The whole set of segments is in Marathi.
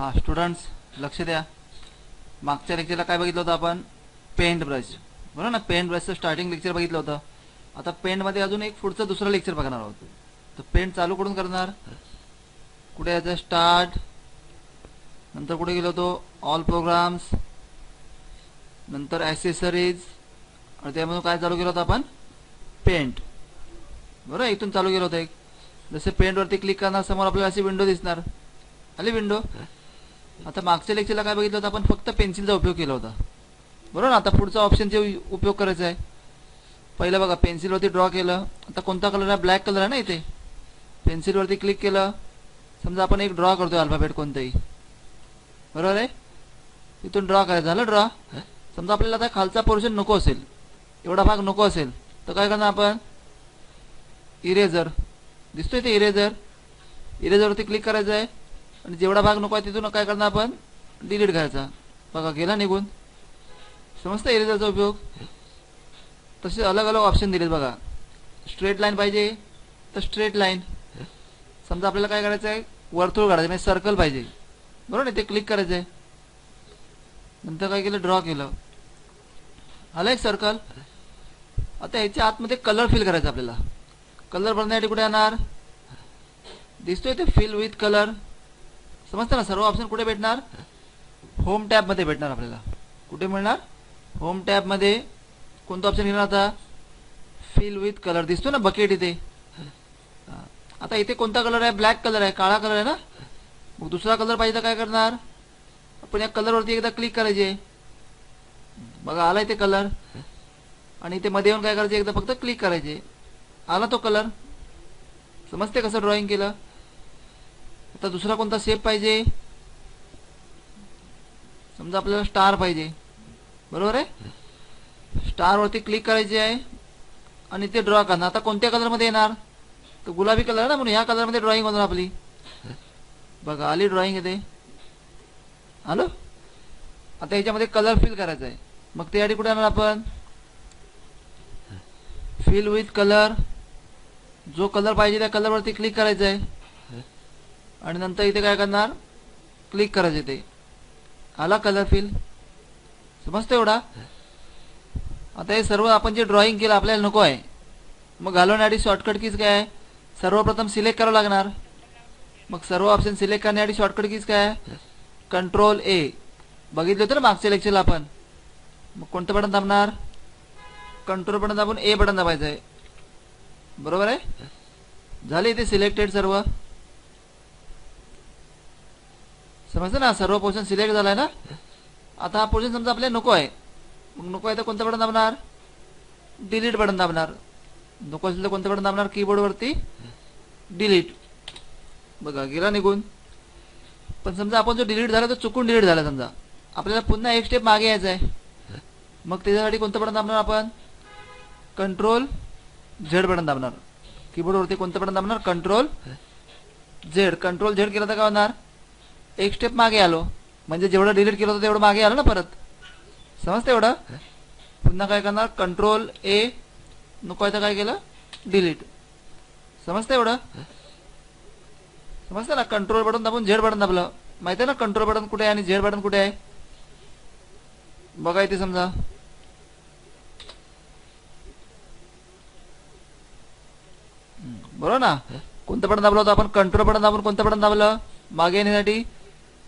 हा स्टुडंट्स लक्ष द्या. मागच्या लेक्चरला काय बघितलं होतं आपण? पेंट ब्रश बरोबर ना? पेंट ब्रशचं स्टार्टिंग लेक्चर बघितलं होतं. आता पेंटमध्ये अजून एक पुढचं दुसरं लेक्चर बघणार आहोत. तर पेंट चालू करून करणार. कुठे याचं स्टार्ट नंतर कुठे गेलो होतो? ऑल प्रोग्राम्स नंतर ॲसेसरीज आणि त्यामधून काय चालू केलं होतं आपण? पेंट बरोबर इथून चालू केलं होतं एक. जसे पेंटवरती क्लिक करणार समोर आपल्याला अशी विंडो दिसणार. आली विंडो आता मागच्या लेक्चरला काय बघितलं होतं? आपण फक्त पेन्सिलचा उपयोग केला होता. बरोबर? ना आता पुढचा ऑप्शनचा उपयोग करायचा आहे. पहिलं बघा पेन्सिलवरती ड्रॉ केलं. आता कोणता कलर आहे? ब्लॅक कलर आहे ना इथे. पेन्सिलवरती क्लिक केलं. समजा आपण एक ड्रॉ करतोय अल्फाबेट कोणतंही. बरोबर आहे? तिथून ड्रॉ करायचं. झालं ड्रॉ समजा आपल्याला आता खालचा पोर्शन नको असेल. एवढा भाग नको असेल. तर काय करणार आपण? इरेझर दिसतोय ते इरेझर इरेझरवरती क्लिक करायचं आहे. आणि जेवढा भाग नको आहे तिथून काय करणार आपण? डिलीट करायचा बघा गेला निघून. समजतं इरेजरचा उपयोग? तसे अलग अलग ऑप्शन दिलेत बघा. स्ट्रेट लाईन पाहिजे तर स्ट्रेट लाईन समजा आपल्याला काय करायचं आहे? वर्तुळ काढायचं म्हणजे सर्कल पाहिजे. बरोबर ना ते क्लिक करायचं आहे. नंतर काय केलं? ड्रॉ केलं. आलं एक सर्कल आता ह्याच्या आतमध्ये कलर फिल करायचा आपल्याला. कलर भरण्यासाठी कुठे येणार? दिसतोय ते फिल विथ कलर समजतं ना? सर्व ऑप्शन कुठे भेटणार? होम टॅबमध्ये भेटणार आपल्याला. कुठे मिळणार? होम टॅबमध्ये कोणतं ऑप्शन घेणार आता? फिल विथ कलर दिसतो ना बकेट इथे? आता इथे कोणता कलर आहे? ब्लॅक कलर आहे. काळा कलर आहे ना? मग दुसरा कलर पाहिजे तर काय करणार? आपण या कलरवरती एकदा क्लिक करायचे. बघा आला इथे कलर आणि इथे मध्ये येऊन काय करायचे? एकदा फक्त क्लिक करायचे. आला तो कलर समजते कसं ड्रॉइंग केलं? आता दुसरा कोणता शेप पाहिजे? समजा आपल्याला स्टार पाहिजे. बरोबर आहे? स्टारवरती क्लिक करायचे आहे आणि ते ड्रॉ करणार. आता कोणत्या कलरमध्ये येणार? तर गुलाबी कलर ना म्हणून ह्या कलरमध्ये ड्रॉइंग होणार आपली. बघा आली ड्रॉइंग येते आलो? आता ह्याच्यामध्ये कलर फिल करायचा आहे. मग त्यासाठी कुठे येणार आपण? फिल विथ कलर जो कलर पाहिजे त्या कलरवरती क्लिक करायचा आहे. आणि नंतर इथे काय करणार? क्लिक करायचं ते आला कलर फिल समजतं एवढा? आता हे सर्व आपण जे ड्रॉइंग केलं आपल्याला नको आहे. मग घालवण्यासाठी शॉर्टकट कीज काय आहे? सर्वप्रथम सिलेक्ट करावं लागणार. मग सर्व ऑप्शन सिलेक्ट करण्यासाठी शॉर्टकट कीच काय आहे? कंट्रोल ए बघितलं होतं ना मागच्या लेक्चरला आपण? मग कोणतं बटन दाबणार? कंट्रोल बटन दाबून ए बटन दाबायचं आहे. बरोबर आहे? झाले इथे सिलेक्टेड सर्व. समजतं ना? सर्व पोर्शन सिलेक्ट झालाय ना? आता हा पोर्शन समजा आपल्याला नको आहे. मग नको आहे तर कोणतं बटन दाबणार? डिलीट बटन दाबणार. नको असेल तर कोणतं बटन दाबणार? कीबोर्डवरती डिलीट बघा गेला निघून. पण समजा आपण जो डिलीट झाला तो चुकून डिलीट झाला समजा. आपल्याला पुन्हा एक स्टेप मागे यायचं आहे. मग त्याच्यासाठी कोणतं बटन दाबणार आपण? कंट्रोल झेड बटन दाबणार. कीबोर्डवरती कोणतं बटन दाबणार? कंट्रोल झेड कंट्रोल झेड केलं तर काय होणार? एक स्टेप मागे आलो. म्हणजे जेवढं डिलीट केलं होतं तेवढं मागे आलं ना परत? समजतं एवढं? पुन्हा काय करणार? कंट्रोल ए नको आहे तर काय केलं? डिलीट समजतं एवढं? समजतं ना? कंट्रोल बटन दाबून झेड बटन दाबलं. माहिती आहे ना कंट्रोल बटन कुठे आहे आणि झेड बटन कुठे आहे? बघा इथे समजा. बरोबर ना? कोणतं बटन दाबलं होतं आपण? कंट्रोल बटन दाबून कोणतं बटन दाबलं? मागे येण्यासाठी?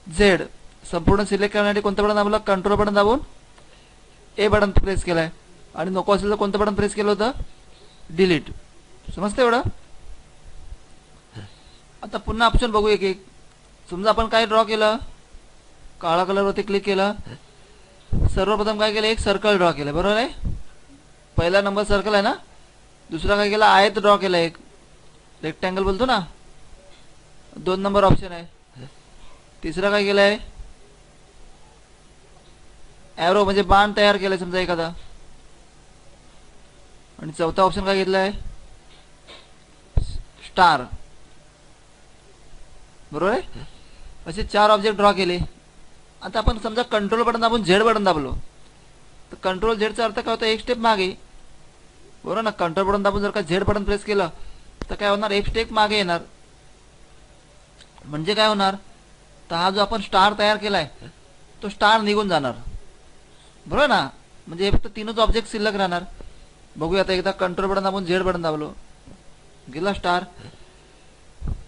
झेड. संपूर्ण सिलेक्ट करण्यासाठी कोणतं बटन दाबलं कंट्रोल बटन दाबून ए बटन प्रेस केलंय. आणि नको असेल तर कोणतं बटन प्रेस केलं होतं? डिलीट समजतं एवढं? आता पुन्हा ऑप्शन बघू एक एक. समजा आपण काय ड्रॉ केलं? काळा कलरवरती क्लिक केलं. सर्वप्रथम काय केलं? एक सर्कल ड्रॉ केलं. बरोबर आहे? पहिला नंबर सर्कल आहे ना? दुसरा काय केला? आयत ड्रॉ केला एक. रेक्टँगल बोलतो ना? दोन नंबर ऑप्शन आहे. तिसरा काय केलाय? ॲरो म्हणजे बाण तयार केलाय समजा एखादा. आणि चौथा ऑप्शन काय घेतलाय? स्टार बरोबर आहे? असे चार ऑब्जेक्ट ड्रॉ केले. आता आपण समजा कंट्रोल बटन दाबून झेड बटन दाबलो. तर कंट्रोल झेडचा अर्थ काय होता? एक स्टेप मागे. बरोबर ना? कंट्रोल बटन दाबून जर का झेड बटन प्रेस केलं तर काय होणार? एक स्टेप मागे येणार. म्हणजे काय होणार? तर हा जो आपण स्टार तयार केलाय तो स्टार निघून जाणार. बरोबर ना? म्हणजे हे फक्त तीनच ऑब्जेक्ट शिल्लक राहणार. बघूया आता एकदा कंट्रोल बटन दाबून झेड बटन दाबलो. गेला स्टार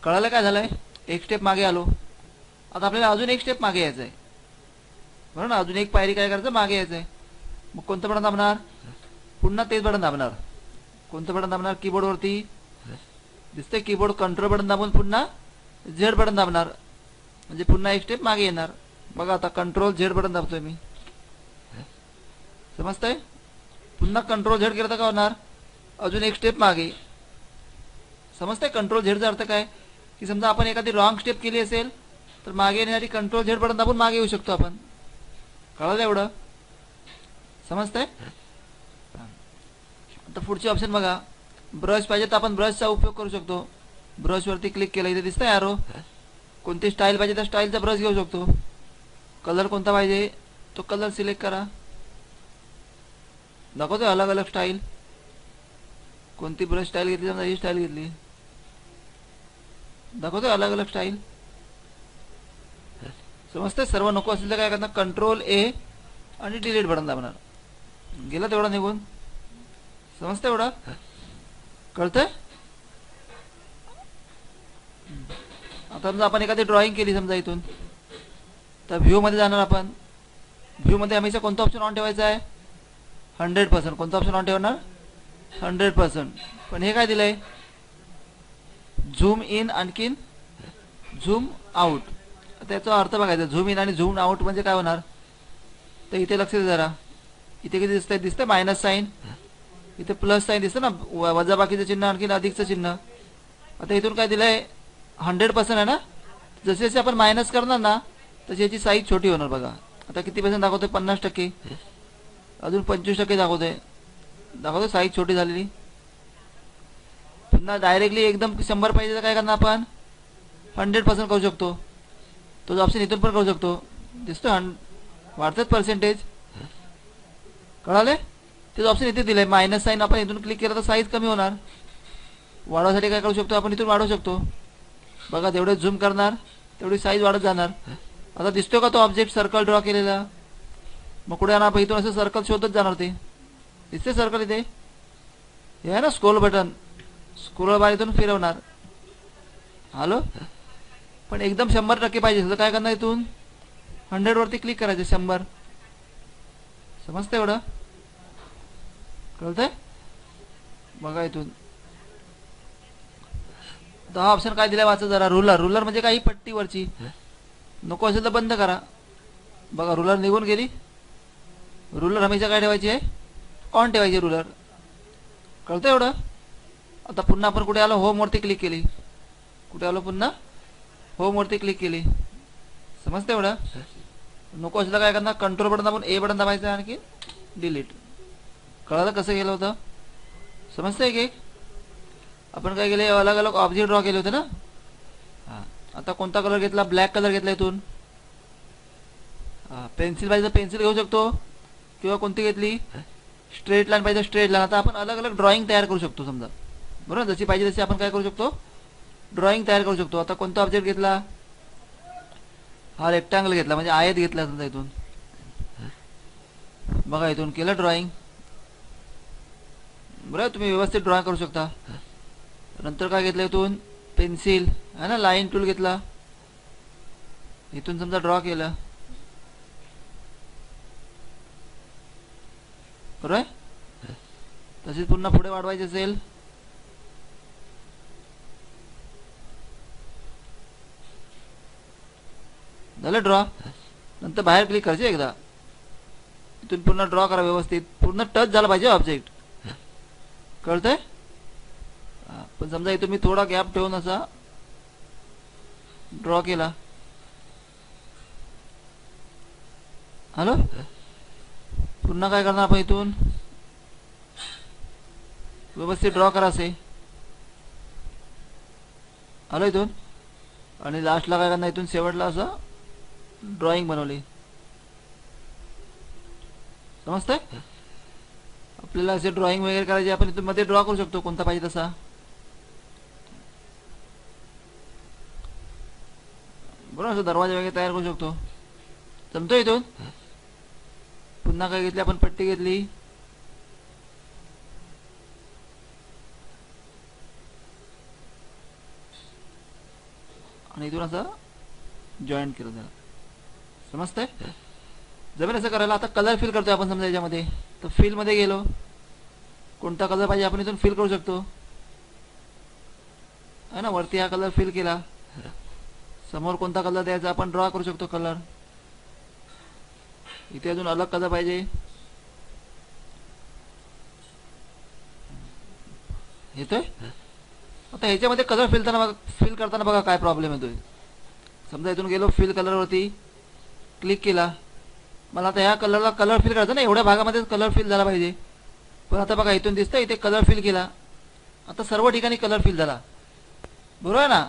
कळालं काय झालंय? एक स्टेप मागे आलो. आता आपल्याला अजून एक स्टेप मागे यायचं आहे बरोबर ना? अजून एक पायरी काय करायचं? मागे यायचं आहे मग कोणतं बटन दाबणार? पुन्हा तेच बटन दाबणार. कोणतं बटन दाबणार? कीबोर्डवरती दिसतंय कीबोर्ड कंट्रोल बटन दाबून पुन्हा झेड बटन दाबणार. म्हणजे पुन्हा एक स्टेप मागे येणार. बघा आता कंट्रोल झेड बटन दाबतोय मी. समजतंय? पुन्हा कंट्रोल झेड केलं तर काय होणार? अजून एक स्टेप मागे. समजतंय कंट्रोल झेडचा अर्थ काय? की समजा आपण एखादी रॉंग स्टेप केली असेल तर मागे येण्यासाठी कंट्रोल झेड बटन दाबून मागे येऊ शकतो आपण. कळलं एवढं? समजतंय? आता पुढचे ऑप्शन बघा. ब्रश पाहिजे तर आपण ब्रशचा उपयोग करू शकतो. ब्रशवरती क्लिक केलं इथे दिसतंय आरो कोणती स्टाईल पाहिजे त्या स्टाईलचा ब्रश घेऊ शकतो. कलर कोणता पाहिजे तो कलर सिलेक्ट करा. दाखवतो अलग अलग स्टाईल कोणती ब्रश स्टाईल घेतली समजा ही स्टाईल घेतली. दाखवतो अलग अलग स्टाईल समजते सर्व नको असेल तर काय करणार? कंट्रोल ए आणि डिलीट बटन दाबणार. गेला तेवढा निघून. समजतं एवढं? कळतंय? आता समजा आपण एखादी ड्रॉइंग केली समजा इथून. तर व्ह्यूमध्ये जाणार आपण. व्ह्यूमध्ये हमेशा कोणता ऑप्शन ऑन ठेवायचा आहे? हंड्रेड पर्सेंट कोणता ऑप्शन ऑन ठेवणार? हंड्रेड पर्सेंट पण हे काय दिलंय? झूम इन आणखीन झूम आउट त्याचा अर्थ बघायचा. झूम इन आणि झूम आउट म्हणजे काय होणार? तर इथे लक्ष दे जरा. इथे किती दिसतंय? दिसतंय मायनस साईन इथे प्लस साईन दिसतं ना? व- वजाबाकीचं चिन्ह आणखीन अधिकचं चिन्ह. आता इथून काय दिलंय? हंड्रेड पर्सेंट आहे ना? जसे जसे आपण मायनस करणार ना तशी याची साईज छोटी होणार बघा. आता किती पर्सेंट दाखवतोय? पन्नास टक्के. अजून पंचवीस टक्के दाखवतोय. दाखवतोय साईज छोटी झालेली. पुन्हा डायरेक्टली एकदम शंभर पाहिजे तर काय करणार आपण? हंड्रेड पर्सेंट करू शकतो. तो ऑप्शन इथून पण करू शकतो. दिसतो हं वाढतात पर्सेंटेज कळाले तेच ऑप्शन इथे आहे मायनस साईन आपण इथून क्लिक केलं तर साईज कमी होणार. वाढवासाठी काय करू शकतो? आपण इथून वाढवू शकतो. बघा जेवढे झूम करणार तेवढी साईज वाढत जाणार. आता दिसतो का तो ऑब्जेक्ट सर्कल ड्रॉ केलेला? मग कुठे जाणार इथून असं सर्कल शोधत जाणार ते. दिसते सर्कल इथे? हे आहे ना स्क्रोल बटन स्क्रोल बार इथून फिरवणार. हॅलो पण एकदम शंभर टक्के पाहिजे. तर काय करणार इथून? हंड्रेडवरती क्लिक करायचं शंभर. समजतं एवढं? कळतंय? बघा इथून. तर हा ऑप्शन काय दिलाय वाचा जरा. रुलर रुलर म्हणजे काही पट्टीवरची. नको असेल तर बंद करा. बघा रुलर निघून गेली. रुलर हमेशा काय ठेवायची आहे? ऑन ठेवायची रुलर कळतं एवढं? आता पुन्हा आपण कुठे आलो? होमवरती क्लिक केली. कुठे आलो पुन्हा? होमवरती क्लिक केली. समजतं एवढं? नको असेल काय करणार? कंट्रोल बटन दाबून ए बटन दाबायचं आणखी. डिलीट कळालं कसं गेलं होतं? समजतंय की? आपण काय केले अलग अलग ऑब्जेक्ट ड्रॉ केले होते ना? हां. आता कोणता कलर घेतला? ब्लॅक कलर घेतला इथून. हां. पेन्सिल पाहिजे तर पेन्सिल घेऊ शकतो. किंवा कोणती घेतली? स्ट्रेट लाईन पाहिजे स्ट्रेट लाईन आता आपण अलग अलग ड्रॉइंग तयार करू शकतो समजा. बरोबर? जशी पाहिजे तशी आपण काय करू शकतो? ड्रॉइंग तयार करू शकतो. आता कोणता ऑब्जेक्ट घेतला? हा रेक्टँगल घेतला. म्हणजे आयत घेतला समजा इथून. बघा इथून केलं ड्रॉइंग बरं? तुम्ही व्यवस्थित ड्रॉइंग करू शकता. नंतर काय घेतलं इथून? पेन्सिल है ना? लाईन टूल घेतला. इथून समजा ड्रॉ केलं. बरोबर आहे? तसेच पुन्हा पुढे वाढवायचे असेल. झालं ड्रॉ नंतर बाहेर क्लिक करायचे एकदा. इथून पुन्हा ड्रॉ करा व्यवस्थित. पूर्ण टच झाला पाहिजे ऑब्जेक्ट कळतंय? पण समजा इथं मी थोडा गॅप ठेवून असा ड्रॉ केला. हॅलो पुन्हा काय करणार आपण इथून? व्यवस्थित ड्रॉ करा असे. आलो इथून? आणि लास्टला काय करणार इथून? शेवटला असं ड्रॉइंग बनवली. समजतंय? आपल्याला असे ड्रॉइंग वगैरे करायचे आपण इथून मध्ये ड्रॉ करू शकतो कोणता पाहिजे तसा. बरोबर असं दरवाजा वगैरे तयार करू शकतो. जमतो इथून? पुन्हा काय घेतली आपण पट्टी घेतली. आणि इथून असं जॉईंट केलं त्याला. समजतंय? जमेल असं करायला. आता कलर फिल करतोय आपण समजा याच्यामध्ये. तर फिलमध्ये गेलो. कोणता कलर पाहिजे आपण इथून फिल करू शकतो. है ना वरती हा कलर फिल केला. समोर कोणता कलर द्यायचा? आपण ड्रॉ करू शकतो कलर. इथे अजून अलग कलर पाहिजे. येतोय? आता ह्याच्यामध्ये कलर फिलताना बघा फिल करताना बघा काय प्रॉब्लेम येतोय. समजा इथून गेलो फिल कलरवरती क्लिक केला. मला आता ह्या कलरला कलर फिल करायचा ना एवढ्या भागामध्ये कलर फिल झाला पाहिजे. पण आता बघा इथून दिसतं इथे कलर फिल केला. आता सर्व ठिकाणी कलर फिल झाला. बरोबर आहे ना?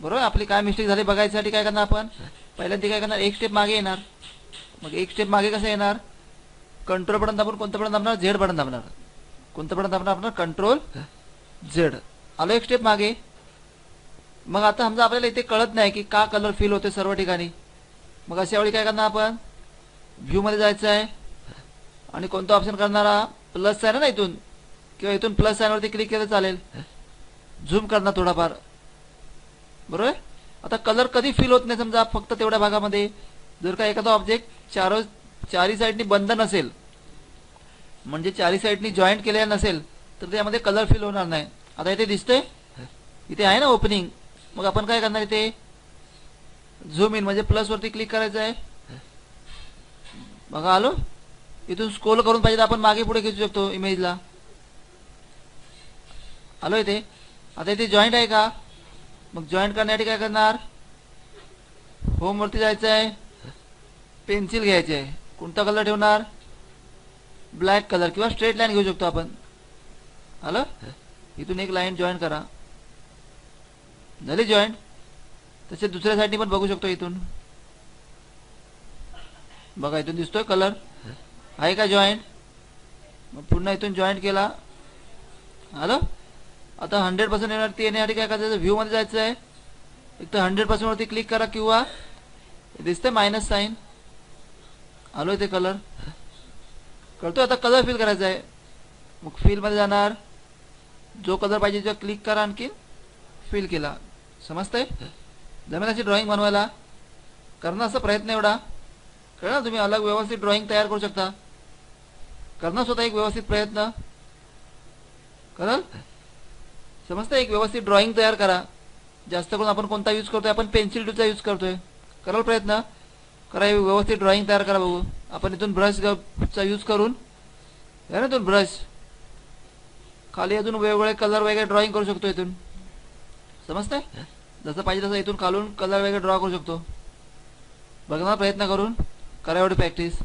बरोबर? आपली काय मिस्टेक झाली बघायसाठी काय करणार आपण? पहिल्यांदा काय करणार? एक स्टेप मागे येणार. मग एक स्टेप मागे कसं येणार? कंट्रोल बटन दाबून कोणतं बटन दाबणार? झेड बटन दाबणार. कोणतं बटन दाबणार? आपण कंट्रोल झेड आलो एक स्टेप मागे. मग आता समजा आपल्याला इथे कळत नाही की का कलर फील होते सर्व ठिकाणी. मग अशा वेळी काय करणार आपण? व्ह्यूमध्ये जायचं आहे. आणि कोणतं ऑप्शन करणारा? प्लस आहे ना इथून. किंवा इथून प्लस वरती क्लिक केलं चालेल. झूम करणार थोडाफार. बरोबर? आहे? आता कलर कधी फिल होत नाही समजा फक्त तेवढ्या भागामध्ये. जर का एखादा ऑब्जेक्ट चार चारी साईडनी बंद नसेल म्हणजे चारी साईडनी जॉईंट केलेला नसेल तर त्यामध्ये कलर फिल होणार नाही. आता इथे दिसतंय? इथे आहे ना ओपनिंग मग आपण काय करणार इथे? झूम इन म्हणजे प्लसवरती क्लिक करायचं आहे. बघा आलो? इथून स्क्रोल करून पाहिजे तर आपण मागे पुढे खेचू शकतो इमेजला आलो इथे? आता इथे जॉईंट आहे का? मग जॉईंट करण्यासाठी काय करणार? होमवरती जायचं आहे पेन्सिल घ्यायची आहे कोणता कलर ठेवणार? ब्लॅक कलर किंवा स्ट्रेट लाईन घेऊ शकतो आपण. आलं इथून एक लाईन जॉईन करा. झाली जॉईंट तसे दुसऱ्या साईडनी पण बघू शकतो इथून. बघा इथून दिसतोय कलर आहे का जॉईंट मग पुन्हा इथून जॉईंट केला. आलं आता हंड्रेड पर्सेंट येणार ती येण्यासाठी काय करायचं? व्ह्यू मध्ये जायचं आहे. एक तर हंड्रेड पर्सेंट वरती क्लिक करा किंवा दिसतंय मायनस साईन आलो ते कलर कळतोय आता कलर फिल करायचा आहे मग फीलमध्ये जाणार. जो कलर पाहिजे तो क्लिक करा आणखी फिल केला. समजतंय? जमेल अशी ड्रॉइंग बनवायला. करणं असा प्रयत्न एवढा. कळणार तुम्ही अलग व्यवस्थित ड्रॉइंग तयार करू शकता. करणं स्वतः एक व्यवस्थित प्रयत्न. कळलं? समजतं? एक व्यवस्थित ड्रॉइंग तयार करा. जास्त करून आपण कोणता यूज करतोय? आपण पेन्सिल टूचा यूज करतोय. कराल प्रयत्न. करा व्यवस्थित ड्रॉइंग तयार करा बघू. आपण इथून ब्रशचा यूज करून आहे ना इथून ब्रश खाली अजून वेगवेगळे कलर वगैरे ड्रॉइंग करू शकतो इथून. समजतंय? जसं पाहिजे तसं इथून खालून कलर वगैरे ड्रॉ करू शकतो. बघणार प्रयत्न करून. करा एवढी प्रॅक्टिस